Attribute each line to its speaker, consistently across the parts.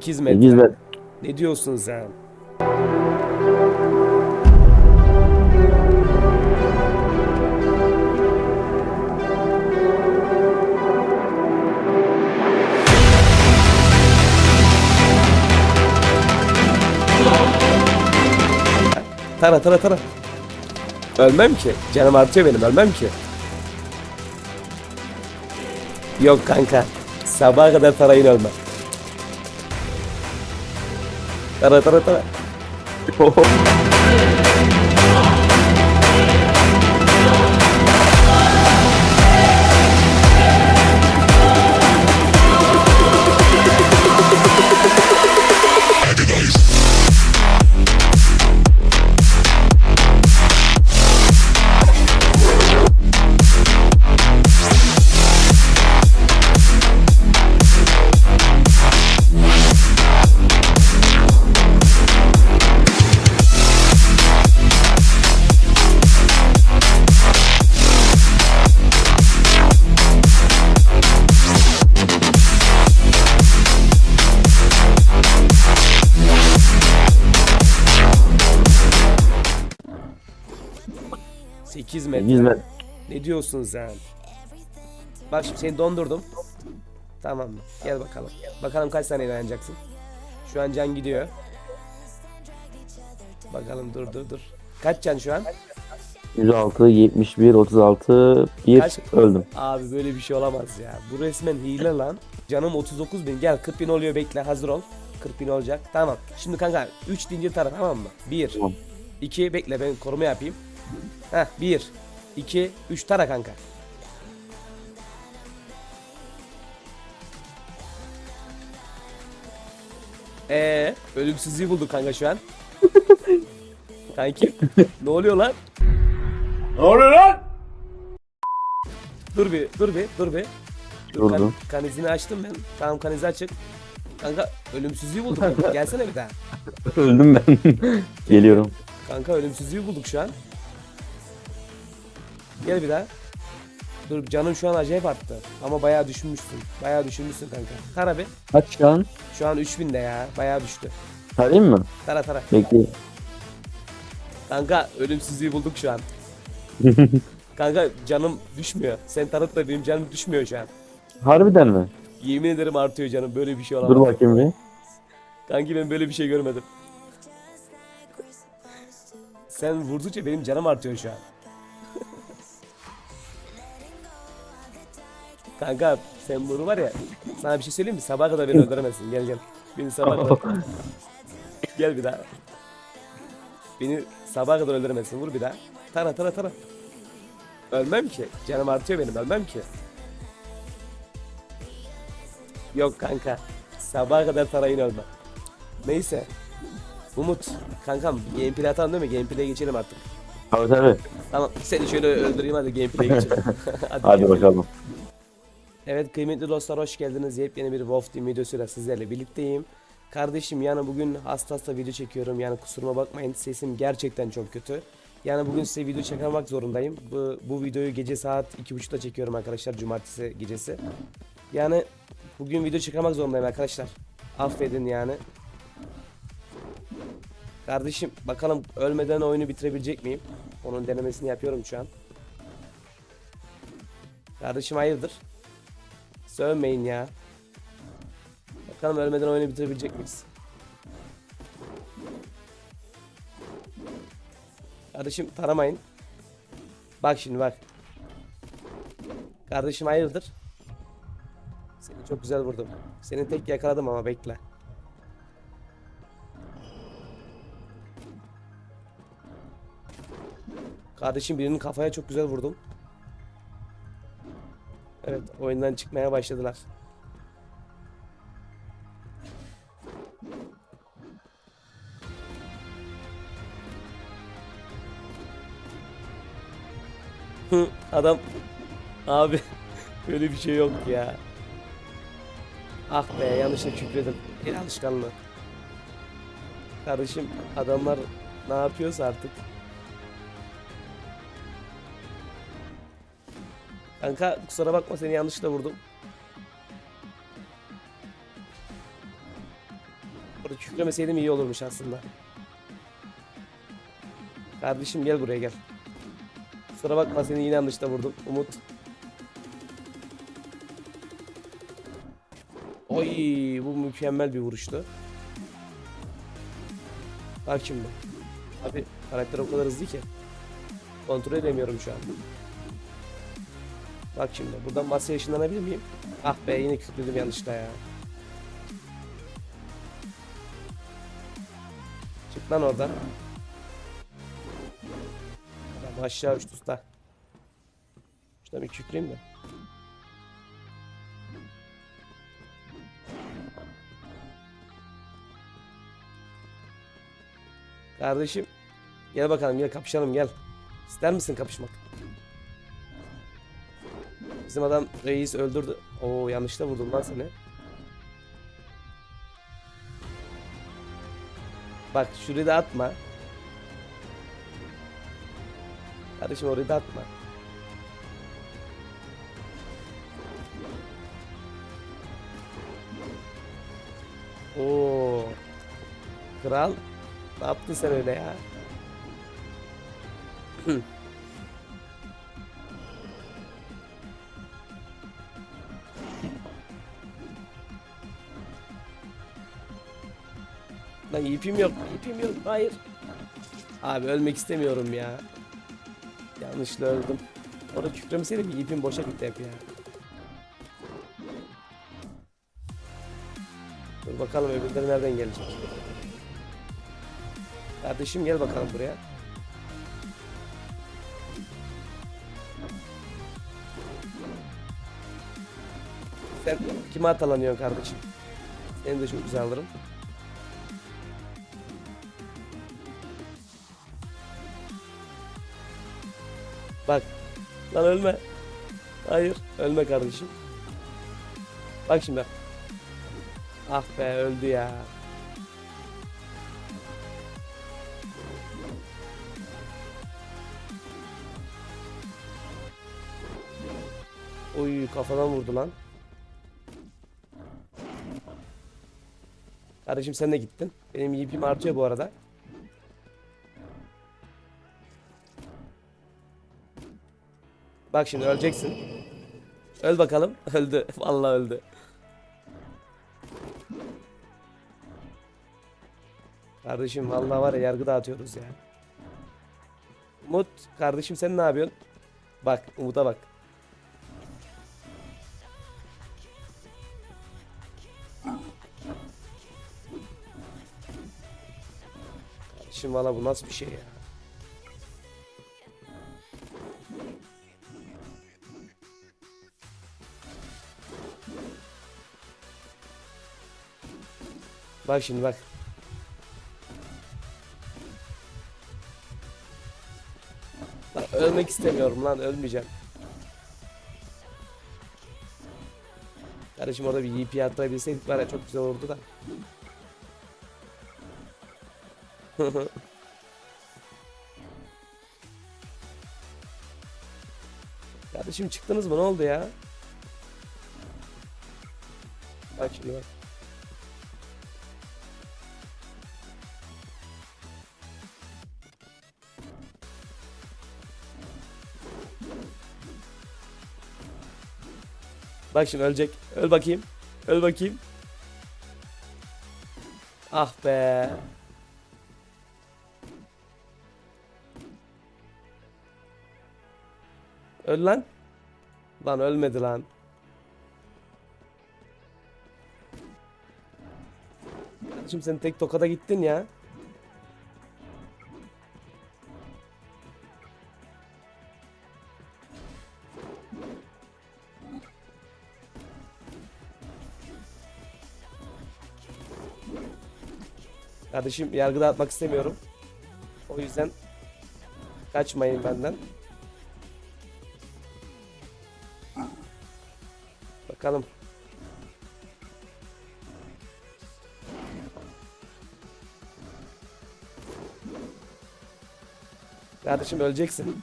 Speaker 1: 8 metre.
Speaker 2: 8 metre.
Speaker 1: Ne diyorsun sen? Tara tara tara. Ölmem ki. Canım artıyor benim ölmem ki. Yok kanka. Sabaha kadar tarayın ölmem. Taruh, taruh, taruh. Oh. 8 metre.
Speaker 2: 8 metre.
Speaker 1: Ne diyorsun sen? Bak şimdi seni dondurdum. Tamam mı? Gel bakalım. Bakalım kaç saniye dayanacaksın. Şu an can gidiyor. Bakalım dur dur dur. Kaç can şu an?
Speaker 2: 106, 71, 36, 1
Speaker 1: Kaç?
Speaker 2: öldüm.
Speaker 1: Abi böyle bir şey olamaz ya. Bu resmen hile lan. Canım 39 bin. Gel 40 bin oluyor bekle hazır ol. 40 bin olacak. Tamam. Şimdi kanka 3 zincir tara tamam mı? 1,
Speaker 2: Tamam.
Speaker 1: bekle ben koruma yapayım. Heh 1, 2, 3 tara kanka. Ee, ölümsüzlüğü bulduk kanka şu an. Kanki ne oluyor lan?
Speaker 3: Ne oluyor lan?
Speaker 1: Dur bir, dur bir, dur bir. Dur, kan,
Speaker 2: Durdum.
Speaker 1: kanizini açtım ben. Tamam kanizi açık. Kanka ölümsüzlüğü bulduk. Gelsene bir daha.
Speaker 2: Öldüm ben. Geliyorum.
Speaker 1: Kanka ölümsüzlüğü bulduk şu an. Gel bir daha. Dur canım şu an acayip arttı. Ama bayağı düşmüşsün. Bayağı düşürmüşsün kanka. Tara bir.
Speaker 2: Kaç şu an?
Speaker 1: Şu an 3000'de ya. Bayağı düştü.
Speaker 2: Tarayayım mı?
Speaker 1: Tara tara.
Speaker 2: Bekleyin.
Speaker 1: Kanka ölümsüzlüğü bulduk şu an. Kanka canım düşmüyor. Sen tarıp da benim canım düşmüyor şu an.
Speaker 2: Harbiden mi?
Speaker 1: Yemin ederim artıyor canım. Böyle bir şey olamaz.
Speaker 2: Dur bakayım bir.
Speaker 1: Kanki ben böyle bir şey görmedim. Sen vurdukça benim canım artıyor şu an. Kanka sen bunu var ya sana bir şey söyleyeyim mi? Sabaha kadar beni öldüremezsin. Gel gel. Beni sabaha kadar. gel bir daha. Beni sabaha kadar öldüremezsin. Vur bir daha. Tara tara tara. Ölmem ki. Canım artıyor benim. Ölmem ki. Yok kanka. Sabaha kadar tarayın ölmem. Neyse. Umut. Kankam gameplay atalım değil mi? Gameplay'e geçelim artık.
Speaker 2: Tabii tabii.
Speaker 1: Tamam seni şöyle öldüreyim hadi gameplay'e geçelim. hadi,
Speaker 2: Hadi bakalım.
Speaker 1: Evet kıymetli dostlar hoş geldiniz. Yepyeni bir Wolf Team videosuyla sizlerle birlikteyim. Kardeşim yani bugün hasta hasta video çekiyorum. Yani kusuruma bakmayın sesim gerçekten çok kötü. Yani bugün size video çekmek zorundayım. Bu, bu videoyu gece saat 2.30'da çekiyorum arkadaşlar. Cumartesi gecesi. Yani bugün video çıkarmak zorundayım arkadaşlar. Affedin yani. Kardeşim bakalım ölmeden oyunu bitirebilecek miyim? Onun denemesini yapıyorum şu an. Kardeşim hayırdır? Sövmeyin ya. Bakalım ölmeden oyunu bitirebilecek miyiz? Kardeşim taramayın. Bak şimdi bak. Kardeşim hayırdır? Seni çok güzel vurdum. Seni tek yakaladım ama bekle. Kardeşim birinin kafaya çok güzel vurdum. Evet oyundan çıkmaya başladılar. Adam abi böyle bir şey yok ya. Ah be yanlışla küfredim. El alışkanlığı. Kardeşim adamlar ne yapıyorsa artık. Kanka kusura bakma seni yanlışla vurdum. kükremeseydim iyi olurmuş aslında. Kardeşim gel buraya gel. Kusura bakma seni yine yanlışta vurdum. Umut. Oy bu mükemmel bir vuruştu. Bak şimdi. Abi karakter o kadar hızlı ki. Kontrol edemiyorum şu an. Bak şimdi buradan masaya ışınlanabilir miyim? Ah be yine küfledim yanlışlıkla ya. Çık lan oradan. Adam aşağı uçtu usta. Şuradan bir kükreyim de. Kardeşim gel bakalım gel kapışalım gel. İster misin kapışmak? Bizim adam reis öldürdü. Oo yanlışla vurdum lan seni. Bak şurayı da atma. Kardeşim orayı da atma. Oo. Kral. Ne yaptın sen öyle ya? Lan ipim yok, ipim yok. Hayır. Abi ölmek istemiyorum ya. Yanlışla öldüm. Orada kükremeseydim ipim boşa gitti hep ya. Dur bakalım öbürleri nereden gelecek. Kardeşim gel bakalım buraya. Sen kime atalanıyorsun kardeşim? Seni de çok güzel alırım. Bak. Lan ölme. Hayır. Ölme kardeşim. Bak şimdi. Ah be öldü ya. Oy kafadan vurdu lan. Kardeşim sen de gittin. Benim ipim artıyor bu arada. Bak şimdi öleceksin. Öl bakalım. Öldü. Vallahi öldü. Kardeşim vallahi var ya yargı dağıtıyoruz ya. Umut kardeşim sen ne yapıyorsun? Bak Umut'a bak. Kardeşim valla bu nasıl bir şey ya? Bak şimdi bak. Lan ölmek istemiyorum lan ölmeyeceğim. Kardeşim orada bir EP attırabilseydik var ya çok güzel olurdu da. Kardeşim çıktınız mı ne oldu ya? Bak şimdi bak. Bak şimdi ölecek. Öl bakayım. Öl bakayım. Ah be. Öl lan. Lan ölmedi lan. Kardeşim sen tek tokada gittin ya. Kardeşim yargı dağıtmak istemiyorum. O yüzden kaçmayın benden. Bakalım. Kardeşim öleceksin.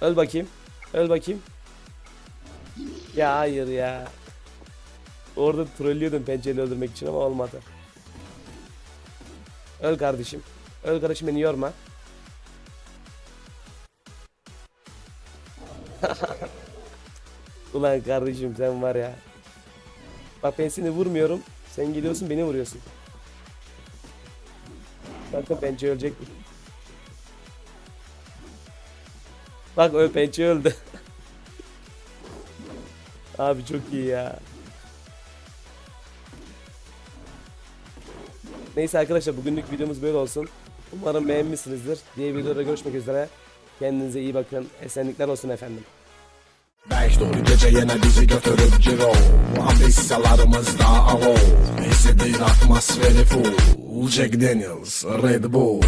Speaker 1: Öl bakayım. Öl bakayım. Ya hayır ya. Orada trollüyordum pençeyi öldürmek için ama olmadı. Öl kardeşim. Öl kardeşim beni yorma. Ulan kardeşim sen var ya. Bak ben seni vurmuyorum. Sen gidiyorsun beni vuruyorsun. Bakın pençe ölecek? Bak öl pençe öldü. Abi çok iyi ya. Neyse arkadaşlar bugünlük videomuz böyle olsun. Umarım beğenmişsinizdir. Diğer videoda görüşmek üzere. Kendinize iyi bakın. Esenlikler olsun efendim.
Speaker 4: Beş dolu gece yine bizi götürüp ciro Ambisyonlarımız da alo Hissedin atmosferi full Jack Daniels, Red Bull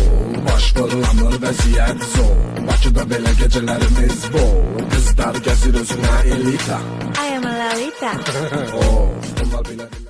Speaker 4: Baş fırlanır vəziyyət zor Bakıda belə gecelerimiz bol Kızlar gəzir özünə elita
Speaker 5: I am a Lalita.
Speaker 4: Of, bunlar belə